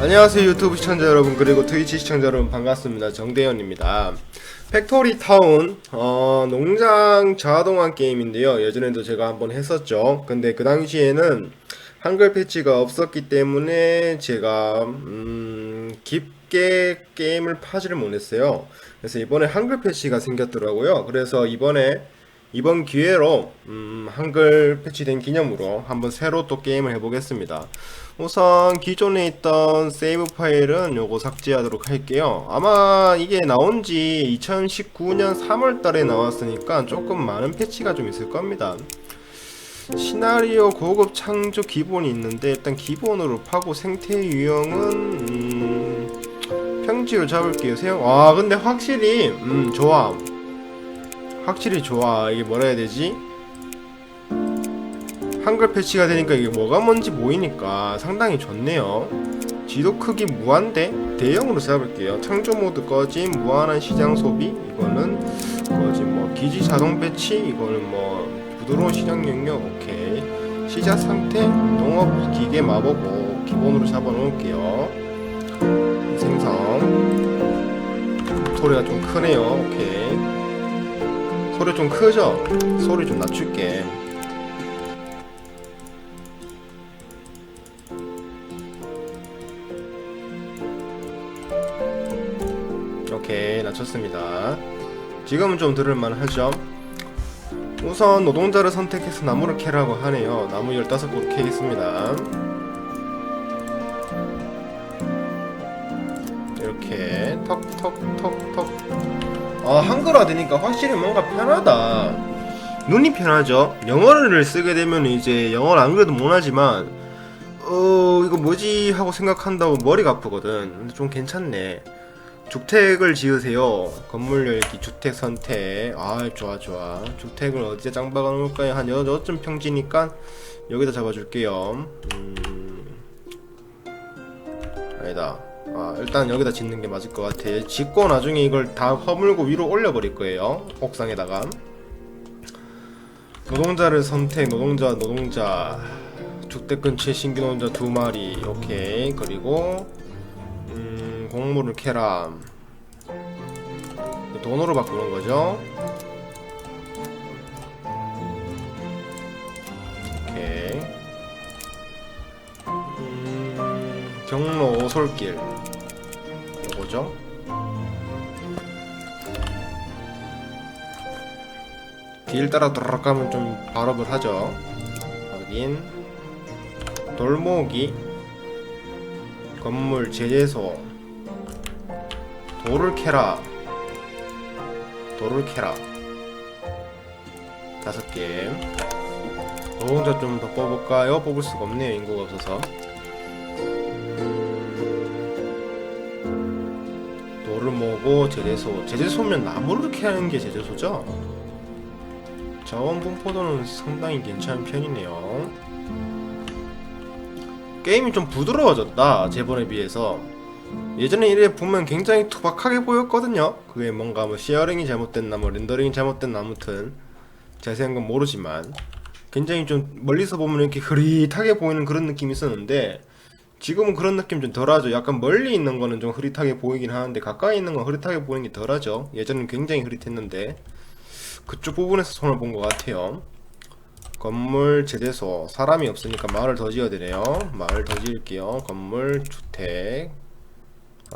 안녕하세요 유튜브 시청자 여러분 그리고 트위치 시청자 여러분 반갑습니다. 정대현입니다. 팩토리 타운 어, 농장 자동화 게임인데요. 예전에도 제가 한번 했었죠. 근데 그 당시에는 한글 패치가 없었기 때문에 제가 음, 깊게 게임을 파지를 못했어요. 그래서 이번에 한글 패치가 생겼더라고요. 그래서 이번에 이번 기회로 음, 한글 패치된 기념으로 한번 새로 또 게임을 해보겠습니다. 우선 기존에 있던 세이브 파일은 요거 삭제하도록 할게요. 아마 이게 나온 지 2019년 3월 달에 나왔으니까 조금 많은 패치가 좀 있을 겁니다. 시나리오 고급 창조 기본이 있는데 일단 기본으로 파고 생태 유형은 음, 평지로 잡을게요. 세영. 아 근데 확실히 음 좋아. 확실히 좋아. 이게 뭐라 해야 되지? 한글 패치가 되니까 이게 뭐가 뭔지 보이니까 상당히 좋네요. 지도 크기 무한대 대형으로 잡을게요. 창조 모드 꺼짐, 무한한 시장 소비 이거는 꺼짐. 뭐 기지 자동 배치 이거는 뭐 부드러운 시장 영역 오케이. 시작 상태 농업 기계 마법고 기본으로 잡아 놓을게요. 생성 소리가 좀 크네요. 오케이. 소리 좀 크죠? 소리 좀 낮출게. 낮췄습니다. 지금은 좀 들을만 하죠? 우선 노동자를 선택해서 나무를 캐라고 하네요. 나무 15그루 캐겠습니다. 이렇게 턱턱턱턱 아 한글화 되니까 확실히 뭔가 편하다 눈이 편하죠 영어를 쓰게 되면 이제 영어를 안 그래도 못하지만 어 이거 뭐지 하고 생각한다고 머리가 아프거든 근데 좀 괜찮네 주택을 지으세요 건물 열기 주택 선택 아 좋아 좋아 주택을 어디에 짱 박아 놓을까요 한 여, 여쯤 평지니까 여기다 잡아줄게요 음 아니다 아, 일단 여기다 짓는 게 맞을 것 같아. 짓고 나중에 이걸 다 허물고 위로 올려버릴 거예요. 옥상에다가. 노동자를 선택, 노동자, 노동자. 주택 근처에 신규 노동자 두 마리. 오케이. 그리고, 음, 곡물을 캐라. 돈으로 바꾸는 거죠. 오케이. 음, 경로 오솔길. 요거죠. 길 따라 들어가면 좀 발업을 하죠. 확인. 돌모기. 건물 제재소. 돌을 캐라. 돌을 캐라. 다섯 개. 노동자 좀 더 뽑을까요? 뽑을 수가 없네요. 인구가 없어서. 돌을 모으고 제재소 제재소면 나무를 캐는 게 제재소죠? 자원 분포도는 상당히 괜찮은 편이네요 게임이 좀 부드러워졌다 저번에 비해서 예전에 이래 보면 굉장히 투박하게 보였거든요 그게 뭔가 뭐 시어링이 잘못됐나 뭐 렌더링이 잘못됐나 아무튼 자세한 건 모르지만 굉장히 좀 멀리서 보면 이렇게 흐릿하게 보이는 그런 느낌이 있었는데 지금은 그런 느낌 좀 덜하죠. 약간 멀리 있는 거는 좀 흐릿하게 보이긴 하는데 가까이 있는 건 흐릿하게 보이는 게 덜하죠. 예전엔 굉장히 흐릿했는데 그쪽 부분에서 손을 본 것 같아요. 건물 제재소 사람이 없으니까 마을을 더 지어야 되네요. 마을 더 지을게요. 건물 주택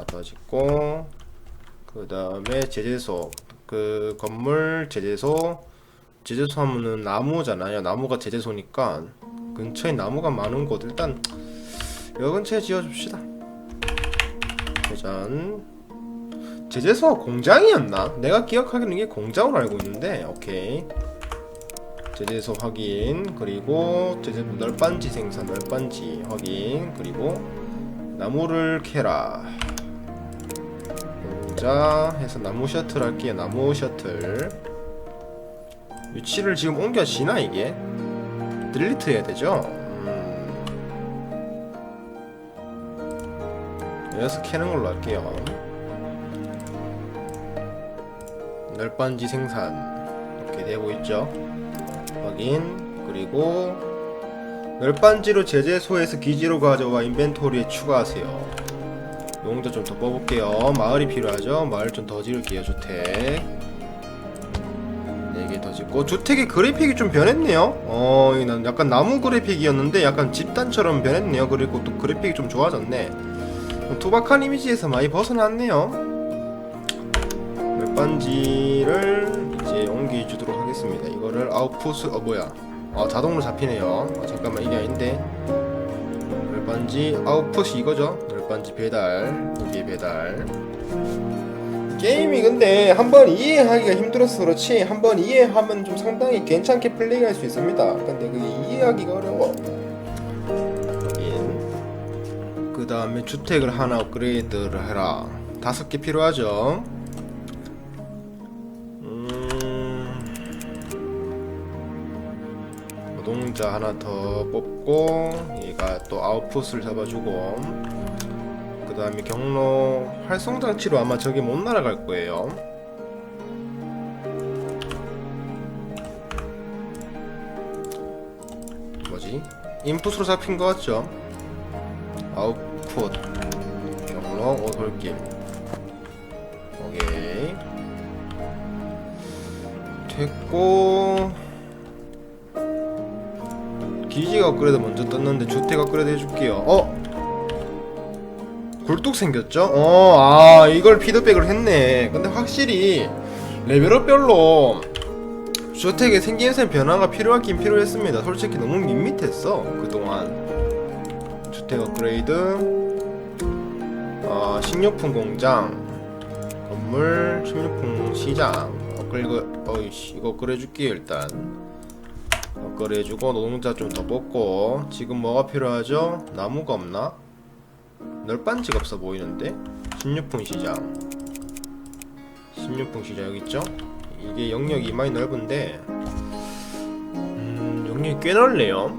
더 짓고 그 다음에 제재소 그 건물 제재소 제재소 하면은 나무잖아요. 나무가 제재소니까 근처에 나무가 많은 곳 일단 여 근처에 지어줍시다. 짜잔. 제재소가 공장이었나? 내가 기억하기로는 이게 공장으로 알고 있는데, 오케이. 제재소 확인, 그리고 제재소 널빤지 생산, 널빤지 확인, 그리고 나무를 캐라. 자, 해서 나무 셔틀 할게요. 나무 셔틀. 위치를 지금 옮겨지나 이게? 딜리트 해야 되죠? 여기서 캐는 걸로 할게요. 널빤지 생산 이렇게 되고 있죠. 확인 그리고 널빤지로 제재소에서 기지로 가져와 인벤토리에 추가하세요. 농자 좀더 뽑을게요. 마을이 필요하죠? 마을 좀 더 지을게요 주택. 4개 더 짓고. 주택의 그래픽이 좀 변했네요. 어 약간 나무 그래픽이었는데 약간 집단처럼 변했네요. 그리고 또 그래픽이 좀 좋아졌네. 투박한 이미지에서 많이 벗어났네요. 멜반지를 이제 옮겨주도록 하겠습니다. 이거를 아웃풋 어 뭐야. 어 자동으로 잡히네요. 어, 잠깐만 이게 아닌데. 멜반지 아웃풋이 이거죠? 멜 반지 배달 여기 배달. 게임이 근데 한번 이해하기가 힘들어서 그렇지 한번 이해하면 좀 상당히 괜찮게 플레이할 수 있습니다. 근데 그게 이해하기가 어려워. 그 다음에 주택을 하나 업그레이드를 해라. 다섯 개 필요하죠? 음... 노동자 하나 더 뽑고 얘가 또 아웃풋을 잡아주고 그 다음에 경로 활성장치로 아마 저게 못 날아갈 거예요 뭐지? 인풋으로 잡힌 거 같죠? 아웃풋 경로 오솔길 오케이 됐고 기지가 업그레이드 먼저 떴는데 주택 업그레이드 해줄게요 어? 굴뚝 생겼죠? 어, 아, 이걸 피드백을 했네. 근데 확실히 레벨업별로 주택에 생김새 변화가 필요하긴 필요했습니다. 솔직히 너무 밋밋했어, 그동안. 주택 업그레이드, 어, 식료품 공장, 건물, 식료품 시장, 업그레이드, 어이씨, 이거 업그레이드줄게, 일단. 업그레이드주고, 노동자 좀 더 뽑고, 지금 뭐가 필요하죠? 나무가 없나? 널빤지가 없어 보이는데 신유품 시장 신유품 시장 여기 있죠? 이게 영역이 많이 넓은데 음 영역이 꽤 넓네요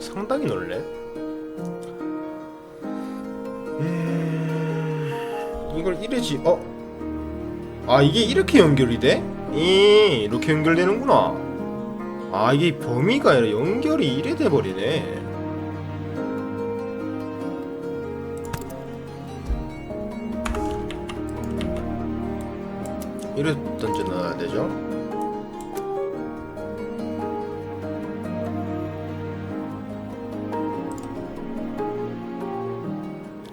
상당히 넓네 음 이걸 이래지 어? 아 이게 이렇게 연결이 돼? 이 이렇게 연결되는구나 아 이게 범위가 아니라 연결이 이래 돼버리네 이래 던져 넣어야 되죠?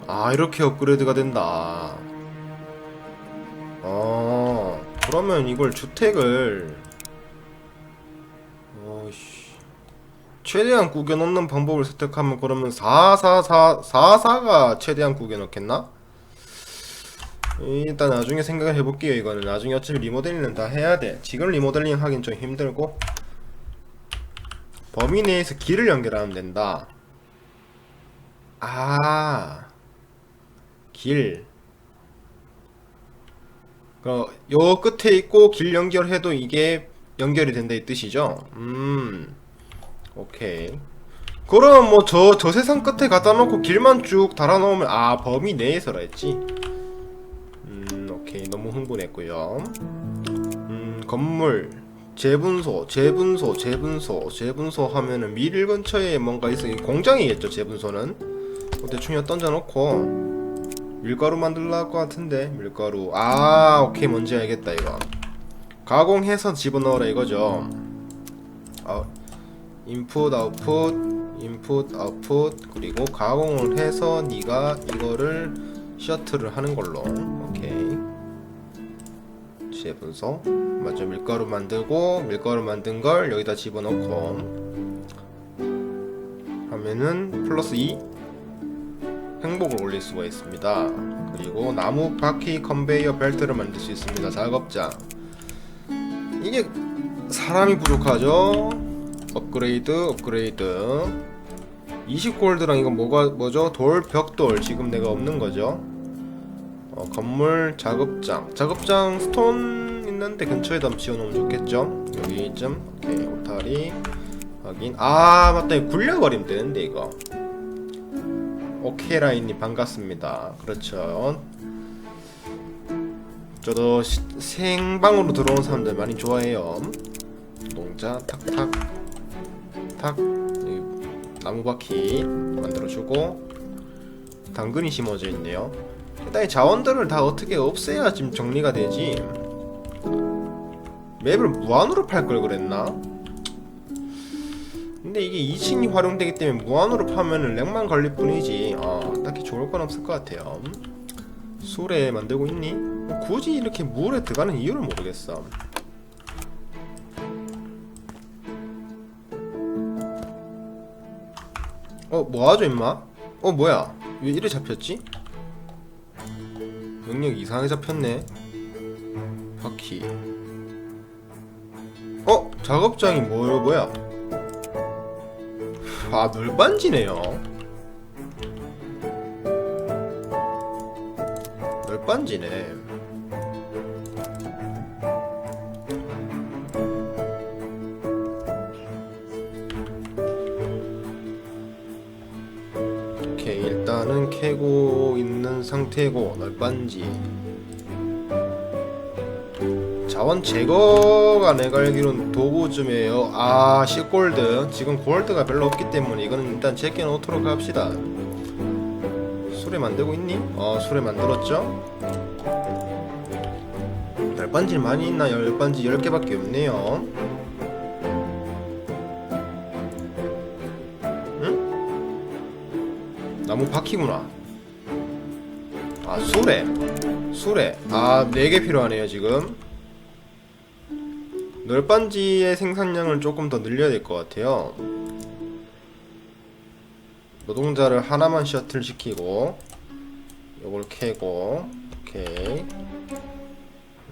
아 이렇게 업그레이드가 된다 어 그러면 이걸 주택을 어이씨 최대한 구겨 넣는 방법을 선택하면 그러면 444 44가 최대한 구겨 넣겠나? 일단 나중에 생각을 해볼게요 이거는 나중에 어차피 리모델링은 다 해야 돼 지금 리모델링 하긴 좀 힘들고 범위 내에서 길을 연결하면 된다 아 길. 그, 요 끝에 있고 길 연결해도 이게 연결이 된다 이 뜻이죠? 음, 오케이. 그럼 뭐 저, 저 세상 끝에 갖다 놓고 길만 쭉 달아 놓으면, 아, 범위 내에서라 했지. 흥분했고요. 음 건물 재분소 재분소 재분소 재분소 하면은 밀 근처에 뭔가 있어. 공장이겠죠 재분소는. 뭐 대충 여 던져놓고 밀가루 만들려고 것 같은데 밀가루. 아 오케이. 뭔지 알겠다 이거. 가공해서 집어넣으라 이거죠. 아, 인풋 아웃풋 인풋 아웃풋 그리고 가공을 해서 네가 이거를 셔틀을 하는 걸로 오케이 재분소 먼저 밀가루 만들고 밀가루 만든 걸 여기다 집어넣고. 하면은 플러스 2 행복을 올릴 수가 있습니다. 그리고 나무 바퀴 컨베이어 벨트를 만들 수 있습니다. 작업장 이게 사람이 부족하죠? 업그레이드 업그레이드. 20골드랑 이건 뭐가 뭐죠? 돌 벽돌. 지금 내가 없는 거죠 어, 건물 작업장. 작업장 스톤 있는데 근처에다 지어놓으면 좋겠죠? 여기쯤 오케이 오타리 확인. 아 맞다. 이거 굴려버리면 되는데 이거. 오케이 라인님 반갑습니다. 그렇죠. 저도 시, 생방으로 들어온 사람들 많이 좋아해요. 농자 탁탁 탁. 나무바퀴 만들어주고. 당근이 심어져 있네요 일단 이 자원들을 다 어떻게 없애야 지금 정리가 되지 맵을 무한으로 팔 걸 그랬나? 근데 이게 2층이 활용되기 때문에 무한으로 파면은 렉만 걸릴 뿐이지 어, 딱히 좋을 건 없을 것 같아요 술에 만들고 있니? 굳이 이렇게 물에 들어가는 이유를 모르겠어 어 뭐하죠 임마? 어 뭐야 왜 이래 잡혔지? 영역 이상하게 잡혔네 바퀴 어? 작업장이 뭐, 뭐야? 아 널빤지네요 널빤지네 상태고 널빤지. 자원 제거가 내가 알기로는 도구쯤이에요. 아 10골드 지금 골드가 별로 없기 때문에 이거는 일단 제껴 놓도록 합시다. 술에 만들고 있니? 어 술에 만들었죠? 열반지 많이 있나? 열반지 10개밖에 없네요. 응? 나무 바퀴구나 아 술에 술에 아 4개 필요하네요 지금. 널빤지의 생산량을 조금 더 늘려야 될 것 같아요. 노동자를 하나만 셔틀 시키고 요걸 캐고 오케이.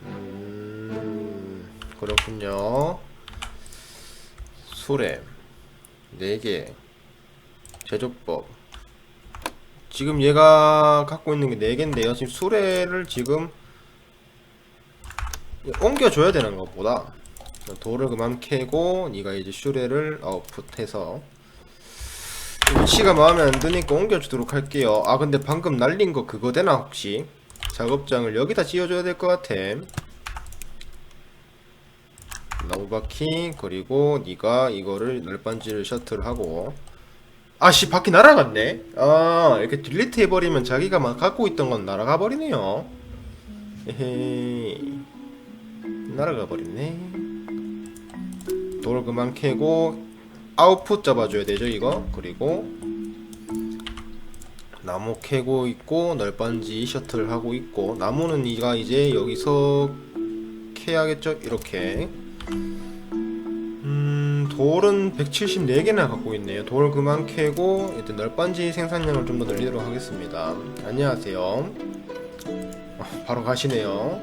음 그렇군요. 수레 4개. 제조법 지금 얘가 갖고 있는 게 4개인데요. 지금 수레를 지금 옮겨줘야 되는 것보다 돌을 그만 캐고 네가 이제 슈레를 아웃풋해서 위치가 마음에 안 드니까 옮겨주도록 할게요. 아 근데 방금 날린 거 그거 되나 혹시? 작업장을 여기다 지어줘야 될 것 같아. 나무바퀴 그리고 네가 이거를 널빤지를 셔틀하고 아씨 바퀴 날아갔네. 아 이렇게 딜리트 해버리면 자기가 막 갖고 있던 건 날아가 버리네요. 에헤이. 날아가 버렸네. 돌 그만 캐고 아웃풋 잡아줘야 되죠 이거? 그리고 나무 캐고 있고 널빤지 셔틀 하고 있고 나무는 네가 이제 여기서 캐야겠죠? 이렇게. 음 돌은 174개나 갖고 있네요 돌 그만 캐고 일단 널빤지 생산량을 좀 더 늘리도록 하겠습니다 안녕하세요 아, 바로 가시네요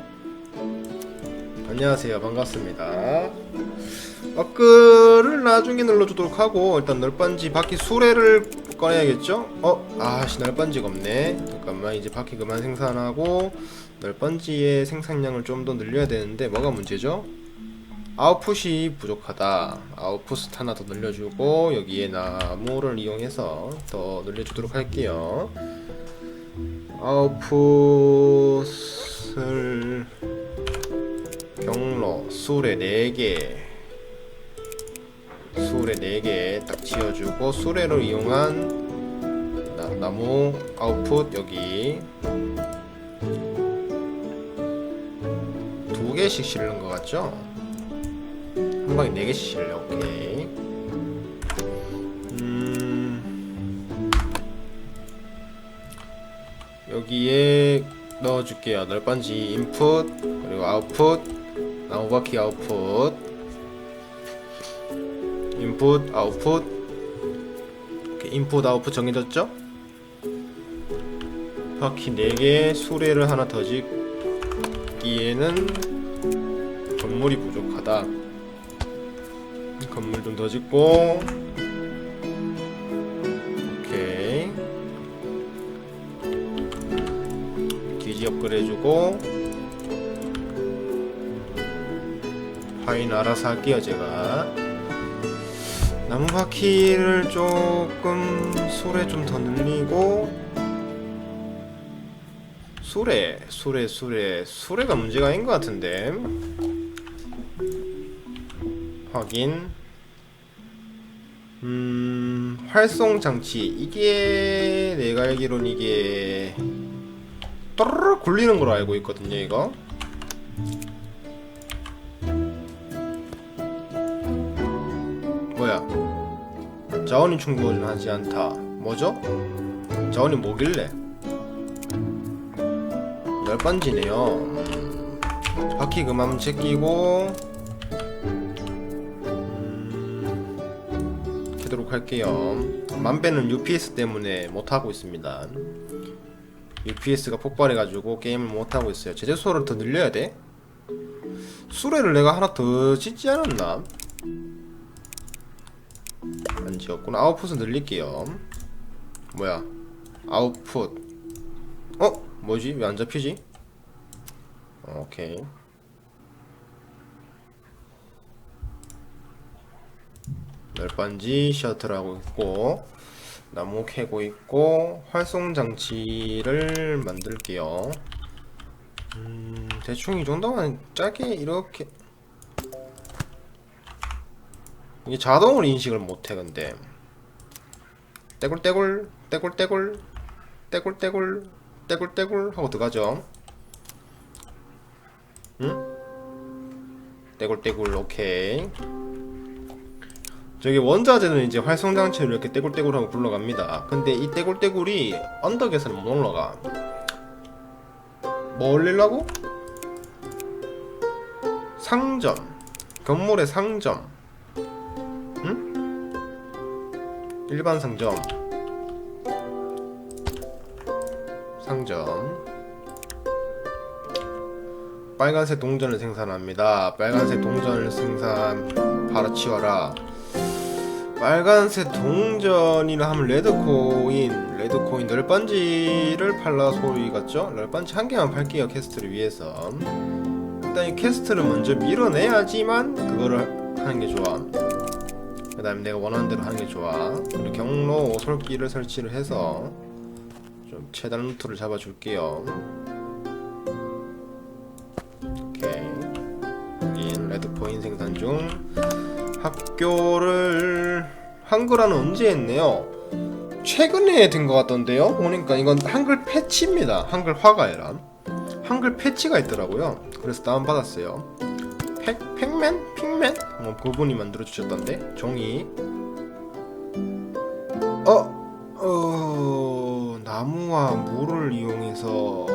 안녕하세요 반갑습니다 어글을 나중에 눌러주도록 하고 일단 널빤지 바퀴 수레를 꺼내야겠죠? 어? 아씨 널빤지가 없네 잠깐만 이제 바퀴 그만 생산하고 널빤지의 생산량을 좀 더 늘려야 되는데 뭐가 문제죠? 아웃풋이 부족하다. 아웃풋 하나 더 늘려주고 여기에 나무를 이용해서 더 늘려주도록 할게요. 아웃풋을 경로 수레 4개. 수레 4개 딱 지어주고 수레로 이용한 나, 나무 아웃풋 여기. 두 개씩 실는 것 같죠? 한 방에 4개씩 실려 오케이. 음. 여기에 넣어줄게요. 널빤지 인풋 그리고 아웃풋 나무바퀴 아웃풋 인풋 아웃풋 이렇게 인풋 아웃풋 정해졌죠? 바퀴 4개 수레를 하나 더 짓기에는 건물이 부족하다 건물 좀 더 짓고. 오케이. 기지 업그레이드 해주고. 파인 알아서 할게요 제가. 나무 바퀴를 조금 소래 좀 더 늘리고. 수레 수레 수레. 수레가 문제가 아닌 것 같은데. 확인 음 활송 장치. 이게 내가 알기론 이게 또르르 굴리는 걸로 알고 있거든요 이거. 뭐야? 자원이 충분하지 않다. 뭐죠? 자원이 뭐길래? 열반지네요. 음, 바퀴 그만 제끼고 할게요 만배는 UPS 때문에 못하고 있습니다 UPS가 폭발해가지고 게임을 못하고 있어요 제재소를 더 늘려야 돼? 수레를 내가 하나 더 짓지 않았나? 안 지었구나 아웃풋은 늘릴게요 뭐야 아웃풋 어? 뭐지? 왜 안 잡히지? 어, 오케이 널빤지 셔틀하고 있고 나무 캐고 있고 활송 장치를 만들게요. 음, 대충 이 정도만 짧게 이렇게. 이게 자동으로 인식을 못해 근데. 떼굴떼굴 떼굴떼굴 떼굴떼굴 떼굴떼굴 하고 들어가죠. 응? 떼굴떼굴 오케이 저기 원자재는 이제 활성장치를 이렇게 떼굴떼굴하고 굴러갑니다. 근데 이 떼굴떼굴이 언덕에서는 못 올라가. 뭐 올리려고? 상점. 건물의 상점. 일반 상점. 상점. 빨간색 동전을 생산합니다. 빨간색 동전을 생산 바로 치워라 빨간색 동전이라 하면 레드코인 레드코인 널빤지를 팔라 소리 같죠? 널빤지 한 개만 팔게요 캐스트를 위해서. 일단 이 캐스트를 먼저 밀어내야지만 그거를 하는 게 좋아. 그 다음에 내가 원하는 대로 하는 게 좋아. 그리고 경로 오솔길을 설치를 해서 좀 최단 루트를 잡아줄게요. 오케이. 여긴 레드포인 생산 중 학교를 한글화는 언제 했네요? 최근에 된 것 같던데요? 보니까 이건 한글 패치입니다. 한글 화가 아니라. 한글 패치가 있더라고요. 그래서 다운받았어요. 팩, 팩맨? 픽맨? 뭐 그분이 만들어 주셨던데? 종이. 어? 어... 나무와 물을 이용해서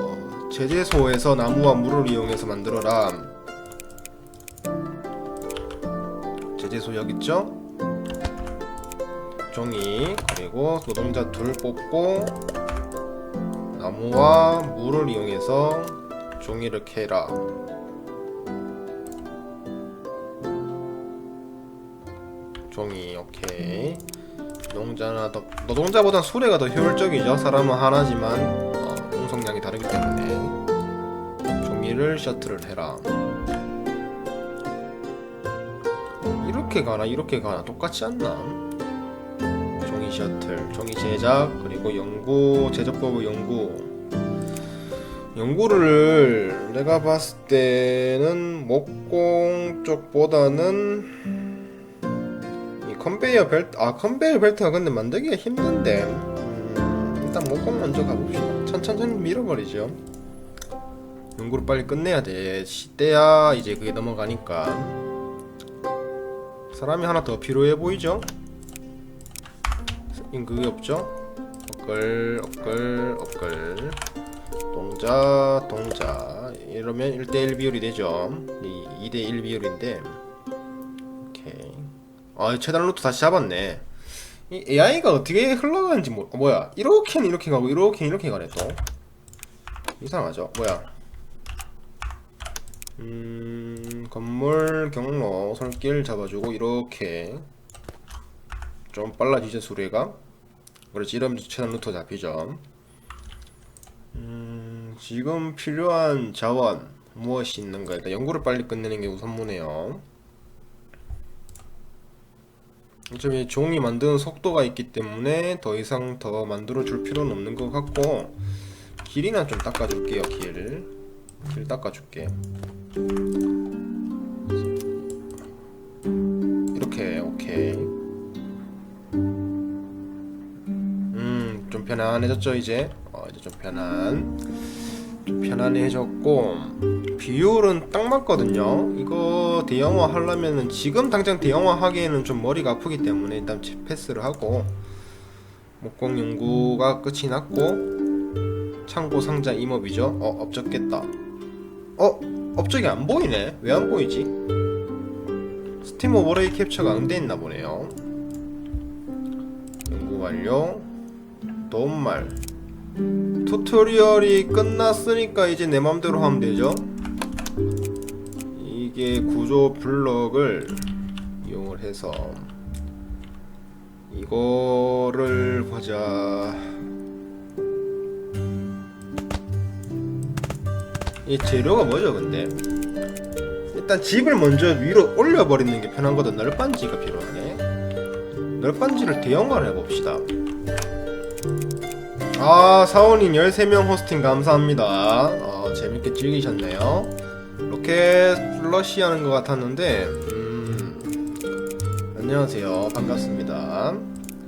제재소에서 나무와 물을 이용해서 만들어라 제재소? 여기 있죠? 종이 그리고 노동자 둘 뽑고 나무와 물을 이용해서 종이를 캐라. 종이 오케이. 노동자나 더 노동자보단 수레가 더 효율적이죠? 사람은 하나지만 어, 운송량이 다르기 때문에 종이를 셔틀을 해라 이렇게 가나 이렇게 가나. 똑같지 않나? 종이 셔틀 종이 제작 그리고 연구 제조법의 연구. 연구를 내가 봤을 때는 목공 쪽보다는 컨베이어 벨트 아 컨베이어 벨트가 근데 만들기가 힘든데 음, 일단 목공 먼저 가봅시다. 천천히 밀어버리죠. 연구를 빨리 끝내야 돼. 시대야 이제 그게 넘어가니까 사람이 하나 더 필요해 보이죠? 그게 없죠? 엇글 엇글 엇글. 동자 동자. 이러면 1대1 비율이 되죠. 2대1 비율인데. 오케이. 아 최단 루트 다시 잡았네. 이 AI가 어떻게 흘러가는지 뭐 뭐야? 이렇게는 이렇게 가고 이렇게는 이렇게 가네 또. 이상하죠? 뭐야 음 건물 경로 손길 잡아주고 이렇게 좀 빨라지죠 수레가 그렇지 이러면 최단 루트 잡히죠 음 지금 필요한 자원 무엇이 있는가 일단 연구를 빨리 끝내는 게 우선무네요 어차피 종이 만드는 속도가 있기 때문에 더 이상 더 만들어 줄 필요는 없는 것 같고 길이나 좀 닦아줄게요 길. 길 닦아줄게. 이렇게 오케이. 음좀 편안해졌죠 이제. 어 이제 좀 편안. 좀 편안해졌고 비율은 딱 맞거든요. 이거 대형화 하려면은 지금 당장 대형화 하기에는 좀 머리가 아프기 때문에 일단 패스를 하고 목공 연구가 끝이 났고 창고 상자 임업이죠. 어 업적겠다. 어 업적이 안 보이네. 왜 안 보이지? 스팀 오버레이 캡처가 안 돼 있나 보네요. 연구 완료. 도움말. 튜토리얼이 끝났으니까 이제 내 맘대로 하면 되죠. 이게 구조 블럭을 이용을 해서 이거를 보자. 이 재료가 뭐죠, 근데? 일단 집을 먼저 위로 올려버리는 게 편한 거든 널빤지가 필요하네. 널빤지를 대형화를 해봅시다. 아, 사원님 13명 호스팅 감사합니다. 어, 재밌게 즐기셨네요. 로켓 플러시 하는 것 같았는데, 음, 안녕하세요. 반갑습니다.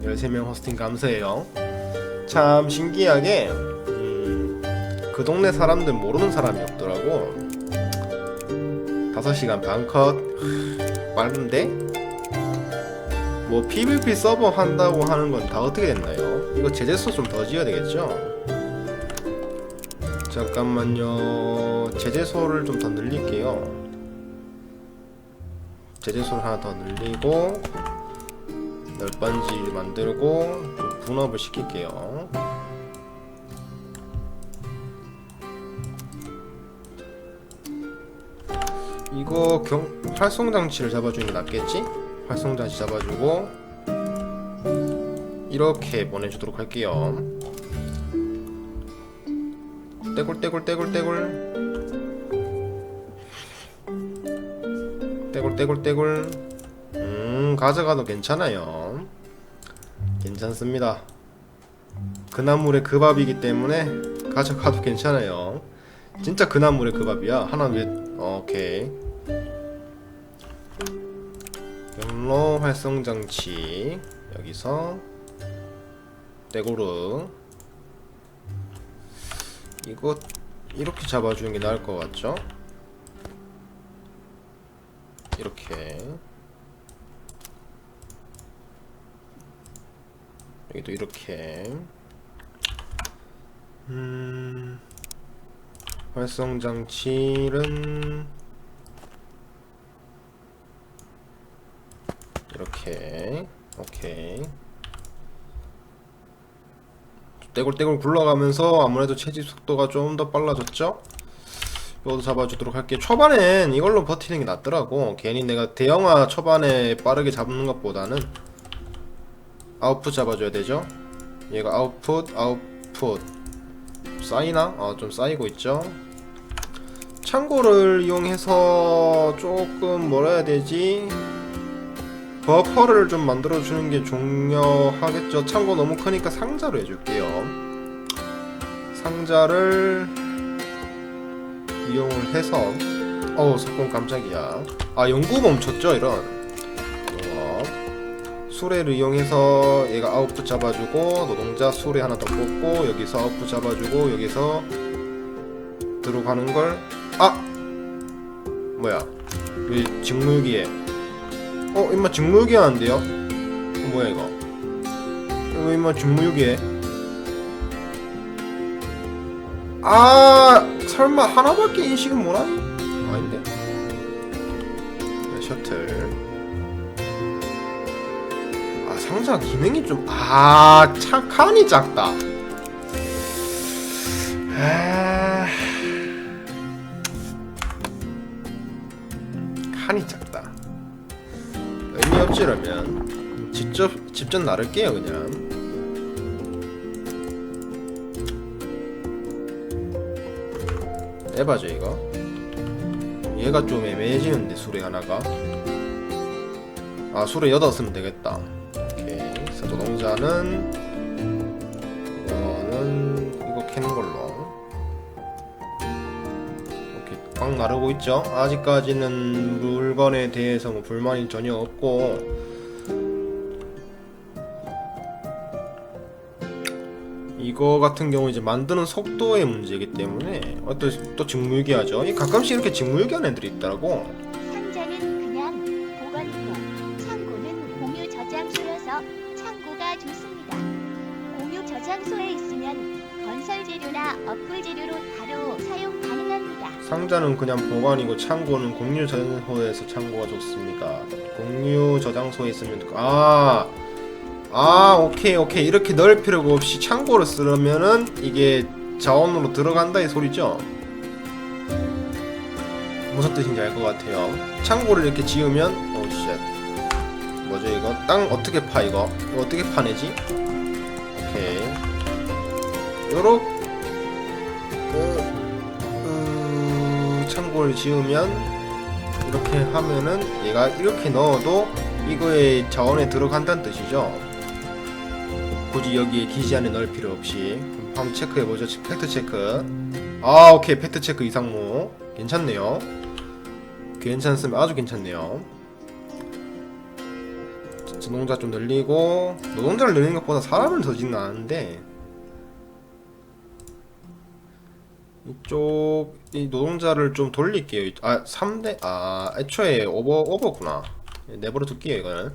13명 호스팅 감사해요. 참 신기하게, 음, 그 동네 사람들 모르는 사람이 없더라고. 5시간 반 컷. 빠른데? 뭐 PVP 서버 한다고 하는 건 다 어떻게 됐나요? 이거 제재소 좀 더 지어야 되겠죠? 잠깐만요. 제재소를 좀 더 늘릴게요. 제재소를 하나 더 늘리고 널빤지 만들고 좀 분업을 시킬게요. 이거 경 활성 장치를 잡아주는 게 낫겠지? 활성 장치 잡아주고 이렇게 보내주도록 할게요. 떼굴 떼굴 떼굴 떼굴 떼굴 떼굴 떼굴 음 가져가도 괜찮아요. 괜찮습니다. 그 나물의 그 밥이기 때문에 가져가도 괜찮아요. 진짜 그 나물의 그 밥이야. 하나 왜? 어, 오케이. 경로 활성 장치. 여기서 떼고르 이거 이렇게 잡아주는 게 나을 것 같죠? 이렇게. 여기도 이렇게. 음 활성 장치는 이렇게 오케이. 떼굴떼굴 굴러가면서 아무래도 채집 속도가 좀 더 빨라졌죠? 이것도 잡아주도록 할게요. 초반엔 이걸로 버티는 게 낫더라고. 괜히 내가 대형화 초반에 빠르게 잡는 것보다는 아웃풋 잡아줘야 되죠? 얘가 아웃풋 아웃풋. 쌓이나? 어 좀 쌓이고 있죠? 창고를 이용해서 조금 뭐라 해야 되지 버퍼를 좀 만들어 주는 게 중요하겠죠. 창고 너무 크니까 상자로 해줄게요. 상자를 이용을 해서 어우 석공 깜짝이야. 아 연구 멈췄죠 이런. 어. 수레를 이용해서 얘가 아웃풋 잡아주고 노동자 수레 하나 더 뽑고 여기서 아웃풋 잡아주고 여기서 들어가는 걸 아! 뭐야 왜 직무유기에 어 임마 직무유기 하는데요? 어, 뭐야 이거? 이거 임마 직무유기에 아 설마 하나밖에 인식은 못하니? 아닌데. 네, 셔틀. 아 상자 기능이 좀아 칸이 작다. 아... 칸이 작다 의미 없지 이러면 직접 직접 나를게요 그냥. 에바죠 이거. 얘가 좀 애매해지는데 수레 하나가. 아 수레 여덟 쓰면 되겠다. 오케이. 이거는 나르고 있죠 아직까지는 물건에 대해서 뭐 불만이 전혀 없고 이거 같은 경우 이제 만드는 속도의 문제이기 때문에 또, 또 직무유기하죠. 이 가끔씩 이렇게 직무유기하는 애들이 있더라고. 상자는 그냥 보관이고 창고는 공유 저장소에서 창고가 좋습니다. 공유 저장소에 있으면 아. 아, 오케이, 오케이. 이렇게 넣을 필요가 없이 창고를 쓰려면은 이게 자원으로 들어간다 이 소리죠? 무슨 뜻인지 알 것 같아요. 창고를 이렇게 지으면, 오, 쉣. 뭐죠, 이거? 땅 어떻게 파, 이거? 이거 어떻게 파내지? 오케이. 요렇게, 어, 창고를 지으면 이렇게 하면은 얘가 이렇게 넣어도 이거에 자원에 들어간다는 뜻이죠. 굳이 여기에 기지 안에 넣을 필요 없이 한번 체크해보죠. 팩트 체크. 아 오케이 팩트 체크 이상무 괜찮네요. 괜찮습니다. 아주 괜찮네요. 노동자 좀 늘리고 노동자를 늘리는 것보다 사람을 더 짓나는데 이쪽 이 노동자를 좀 돌릴게요. 아 3대 아 애초에 오버 오버구나. 내버려 둘게요 이거는.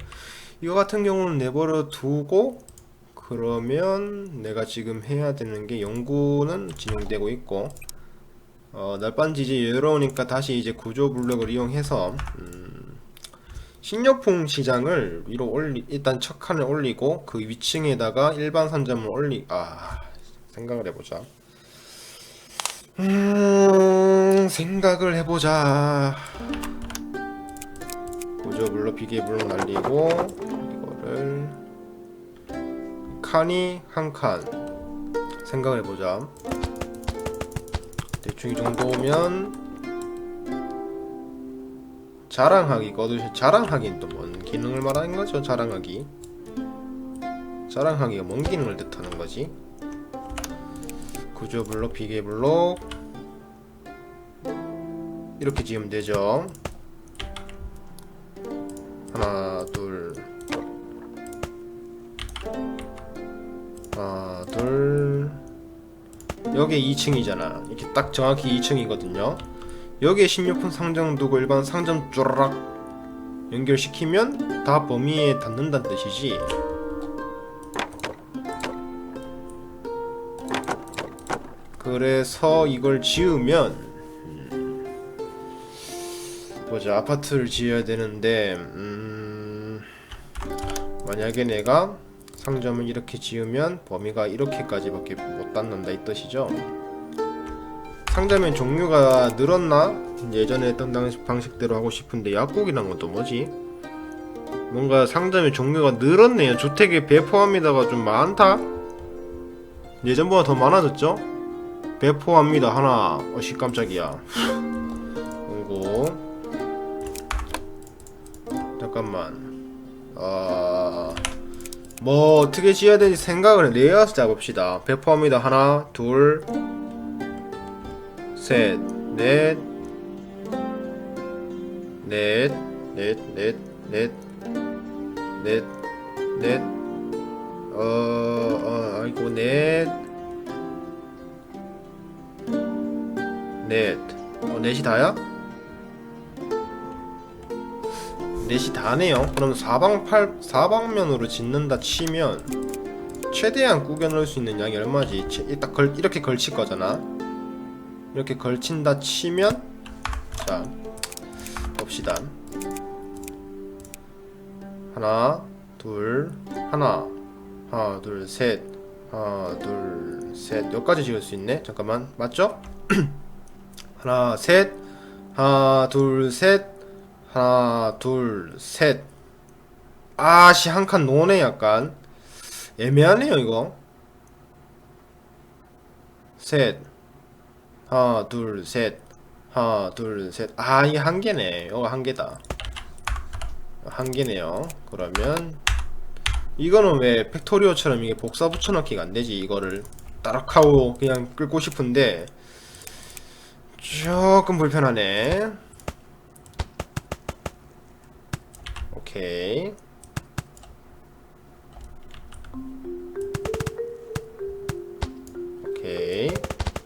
이거 같은 경우는 내버려 두고 그러면 내가 지금 해야 되는 게 연구는 진행되고 있고 어, 날반지지 여유로우니까 다시 이제 구조 블록을 이용해서 음, 식료품 시장을 위로 올리 일단 첫 칸을 올리고 그 위층에다가 일반 상점을 올리 아 생각을 해보자 음 생각을 해보자. 구조 블록 비계 블록 날리고 이거를 칸이 한 칸. 생각을 해보자. 대충 이 정도면 자랑하기 거든 자랑하기는 또 뭔 기능을 말하는 거죠? 자랑하기. 자랑하기가 뭔 기능을 뜻하는 거지 구조 블록 비계 블록. 이렇게 지으면 되죠. 하나 둘. 하나 둘. 여기 2층이잖아. 이렇게 딱 정확히 2층이거든요. 여기에 식료품 상점 두고 일반 상점 쭈르락 연결시키면 다 범위에 닿는다는 뜻이지 그래서 이걸 지으면 음, 보자 아파트를 지어야 되는데 음, 만약에 내가 상점을 이렇게 지으면 범위가 이렇게까지밖에 못 닿는다 이 뜻이죠. 상점의 종류가 늘었나? 예전에 했던 당- 방식대로 하고 싶은데 약국이란 건 또 뭐지? 뭔가 상점의 종류가 늘었네요. 주택에 배 포함이다가 좀 많다? 예전보다 더 많아졌죠? 배 포함이다 하나. 어씨 깜짝이야. 그리고 잠깐만. 아... 뭐 어떻게 지어야 되는지 생각을 내어서 잡읍시다. 배포합니다. 하나, 둘, 셋, 넷, 넷, 넷, 넷, 넷, 넷, 넷, 어, 어, 아이고 넷, 넷, 어, 넷이 다야? 넷이 다네요. 그럼 사방 팔 사방면으로 짓는다 치면 최대한 꾸겨 넣을 수 있는 양이 얼마지? 치- 이딱 걸 이렇게 걸칠 거잖아. 이렇게 걸친다 치면 자 봅시다. 하나, 둘, 하나, 하나, 둘, 셋, 하나, 둘, 셋. 여기까지 지을 수 있네. 잠깐만, 맞죠? 하나, 셋, 하나, 둘, 셋. 하나 둘 셋. 아씨 한 칸 노네 약간. 애매하네요 이거. 셋. 하나 둘 셋. 하나 둘 셋 아 이게 한 개네. 이거 한 개다. 한 개네요. 그러면 이거는 왜 팩토리오처럼 이게 복사 붙여넣기가 안 되지 이거를? 따락하고 그냥 끌고 싶은데 조금 불편하네 오케이. 오케이